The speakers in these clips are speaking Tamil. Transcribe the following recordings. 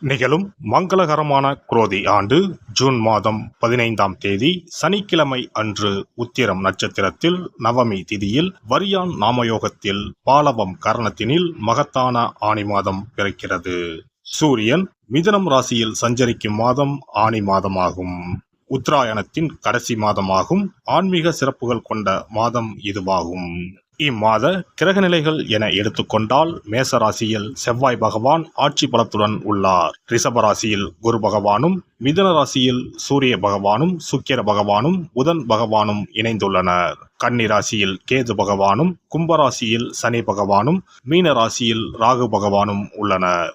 நிகழும் மங்களகரமான குரோதி ஆண்டு ஜூன் மாதம் பதினைந்தாம் தேதி சனிக்கிழமை அன்று உத்திரம் நட்சத்திரத்தில் நவமி திதியில் வரியான் நாமயோகத்தில் பாலவம் கரணத்தினில் மகத்தான ஆணி மாதம் பிறக்கிறது. சூரியன் மிதனம் ராசியில் சஞ்சரிக்கும் மாதம் ஆணி மாதமாகும். உத்தராயணத்தின் கடைசி மாதமாகும். ஆன்மீக சிறப்புகள் கொண்ட மாதம் இதுவாகும். இம்மாத கிரகநிலைகள் என எடுத்துக்கொண்டால் மேச ராசியில் செவ்வாய் பகவான் ஆட்சி பலத்துடன் உள்ளார். ரிஷபராசியில் குரு பகவானும் மிதுன ராசியில் சூரிய பகவானும் சுக்கிர பகவானும் புதன் பகவானும் இணைந்துள்ளனர். கன்னி ராசியில் கேது பகவானும் கும்பராசியில் சனி பகவானும் மீன ராசியில் ராகு பகவானும் உள்ளனர்.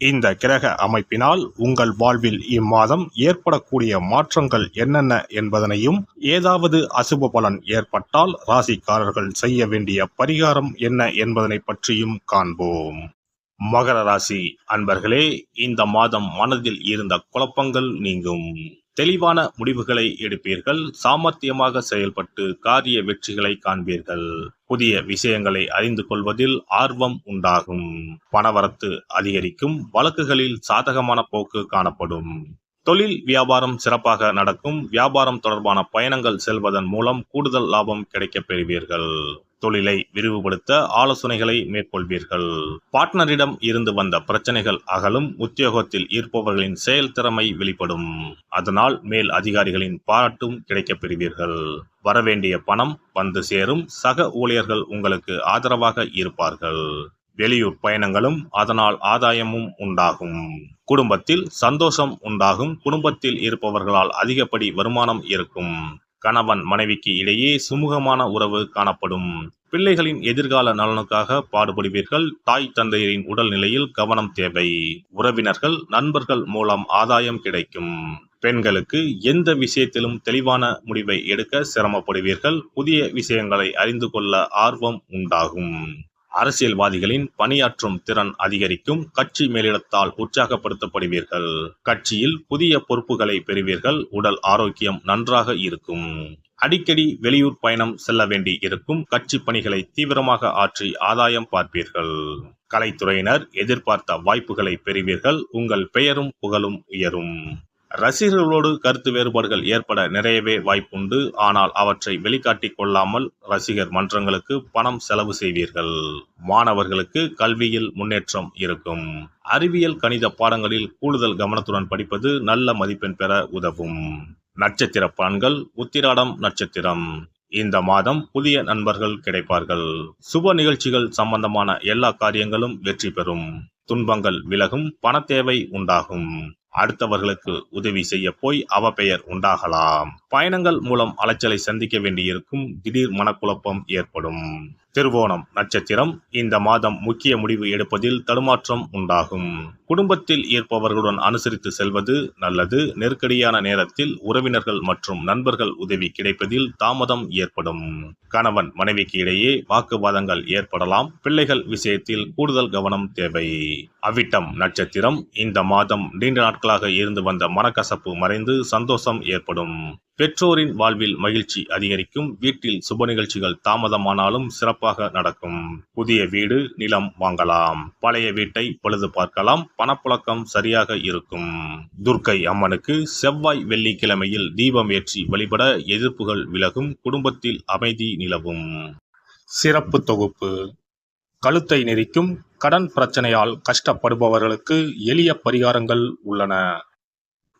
இந்த கிரக அமைப்பினால் உங்கள் வாழ்வில் இம்மாதம் ஏற்படக்கூடிய மாற்றங்கள் என்னென்ன என்பதனையும் ஏதாவது அசுப பலன் ஏற்பட்டால் ராசிக்காரர்கள் செய்ய வேண்டிய பரிகாரம் என்ன என்பதனை பற்றியும் காண்போம். மகர ராசி அன்பர்களே இந்த மாதம் மனதில் இருந்த குழப்பங்கள் நீங்கும். தெளிவான முடிவுகளை எடுப்பீர்கள் சாமர்த்தியமாக செயல்பட்டு காரிய வெற்றிகளை காண்பீர்கள். புதிய விஷயங்களை அறிந்து கொள்வதில் ஆர்வம் உண்டாகும். பணவரத்து அதிகரிக்கும் வழக்குகளில் சாதகமான போக்கு காணப்படும். தொழில் வியாபாரம் சிறப்பாக நடக்கும். வியாபாரம் தொடர்பான பயணங்கள் செல்வதன் மூலம் கூடுதல் லாபம் கிடைக்கப் பெறுவீர்கள். தொழிலை விரிவுபடுத்த ஆலோசனைகளை மேற்கொள்வீர்கள். பார்ட்னரிடம் இருந்து வந்த பிரச்சனைகள் அகலும். உத்தியோகத்தில் இருப்பவர்களின் செயல்திறமை வெளிப்படும். அதனால் மேல் அதிகாரிகளின் பாராட்டும் கிடைக்கப் பெறுவீர்கள். வரவேண்டிய பணம் வந்து சேரும். சக ஊழியர்கள் உங்களுக்கு ஆதரவாக இருப்பார்கள். வெளியூர் பயணங்களும் அதனால் ஆதாயமும் உண்டாகும். குடும்பத்தில் சந்தோஷம் உண்டாகும். குடும்பத்தில் இருப்பவர்களால் அதிகப்படி வருமானம் இருக்கும். கணவன் மனைவிக்கு இடையே சுமூகமான உறவு காணப்படும். பிள்ளைகளின் எதிர்கால நலனுக்காக பாடுபடுவீர்கள். தாய் தந்தையரின் உடல்நிலையில் கவனம் தேவை. உறவினர்கள் நண்பர்கள் மூலம் ஆதாயம் கிடைக்கும். பெண்களுக்கு எந்த விஷயத்திலும் தெளிவான முடிவை எடுக்க சிரமப்படுவீர்கள். புதிய விஷயங்களை அறிந்து கொள்ள ஆர்வம் உண்டாகும். அரசியல்வாதிகளின் பணியாற்றும் திறன் அதிகரிக்கும் கட்சி மேலிடத்தால் உற்சாகப்படுத்தப்படுவீர்கள். கட்சியில் புதிய பொறுப்புகளை பெறுவீர்கள் உடல் ஆரோக்கியம் நன்றாக இருக்கும். அடிக்கடி வெளியூர் பயணம் செல்ல வேண்டி இருக்கும் கட்சி பணிகளை தீவிரமாக ஆற்றி ஆதாயம் பார்ப்பீர்கள். கலைத்துறையினர் எதிர்பார்த்த வாய்ப்புகளை பெறுவீர்கள் உங்கள் பெயரும் புகழும் உயரும். ரசிகர்களோடு கருத்து வேறுபாடுகள் ஏற்பட நிறையவே வாய்ப்புண்டு. ஆனால் அவற்றை வெளிக்காட்டிக் கொள்ளாமல் ரசிகர் மன்றங்களுக்கு பணம் செலவு செய்வீர்கள். மாணவர்களுக்கு கல்வியில் முன்னேற்றம் இருக்கும். அறிவியல் கணித பாடங்களில் கூடுதல் கவனத்துடன் படிப்பது நல்ல மதிப்பெண் பெற உதவும். நட்சத்திர பலன்கள் உத்திராடம் நட்சத்திரம். இந்த மாதம் புதிய நண்பர்கள் கிடைப்பார்கள். சுப நிகழ்ச்சிகள் சம்பந்தமான எல்லா காரியங்களும் வெற்றி பெறும். துன்பங்கள் விலகும் பணத்தேவை உண்டாகும். அடுத்தவர்களுக்கு உதவி செய்ய போய் அவ பெயர் உண்டாகலாம். பயணங்கள் மூலம் அலைச்சலை சந்திக்க வேண்டியிருக்கும். திடீர் மனக்குழப்பம் ஏற்படும். திருவோணம் நட்சத்திரம். இந்த மாதம் முக்கிய முடிவு எடுப்பதில் தடுமாற்றம் உண்டாகும். குடும்பத்தில் இருப்பவர்களுடன் அனுசரித்து செல்வது நல்லது. நெருக்கடியான நேரத்தில் உறவினர்கள் மற்றும் நண்பர்கள் உதவி கிடைப்பதில் தாமதம் ஏற்படும். கணவன் மனைவிக்கு இடையே வாக்குவாதங்கள் ஏற்படலாம். பிள்ளைகள் விஷயத்தில் கூடுதல் கவனம் தேவை. அவிட்டம் நட்சத்திரம். இந்த மாதம் நீண்ட நாட்களாக இருந்து வந்த மனக்கசப்பு மறைந்து சந்தோஷம் ஏற்படும். பெற்றோரின் வாழ்வில் மகிழ்ச்சி அதிகரிக்கும். வீட்டில் சுப நிகழ்ச்சிகள் தாமதமானாலும் சிறப்பாக நடக்கும். புதிய வீடு நிலம் வாங்கலாம். பழைய வீட்டை பழுது பார்க்கலாம். பணப்புழக்கம் சரியாக இருக்கும். துர்க்கை அம்மனுக்கு செவ்வாய் வெள்ளிக்கிழமையில் தீபம் ஏற்றி வழிபட எதிர்ப்புகள் விலகும். குடும்பத்தில் அமைதி நிலவும். சிறப்பு தொகுப்பு. கழுத்தை நெரிக்கும். கடன் பிரச்சனையால் கஷ்டப்படுபவர்களுக்கு எளிய பரிகாரங்கள் உள்ளன.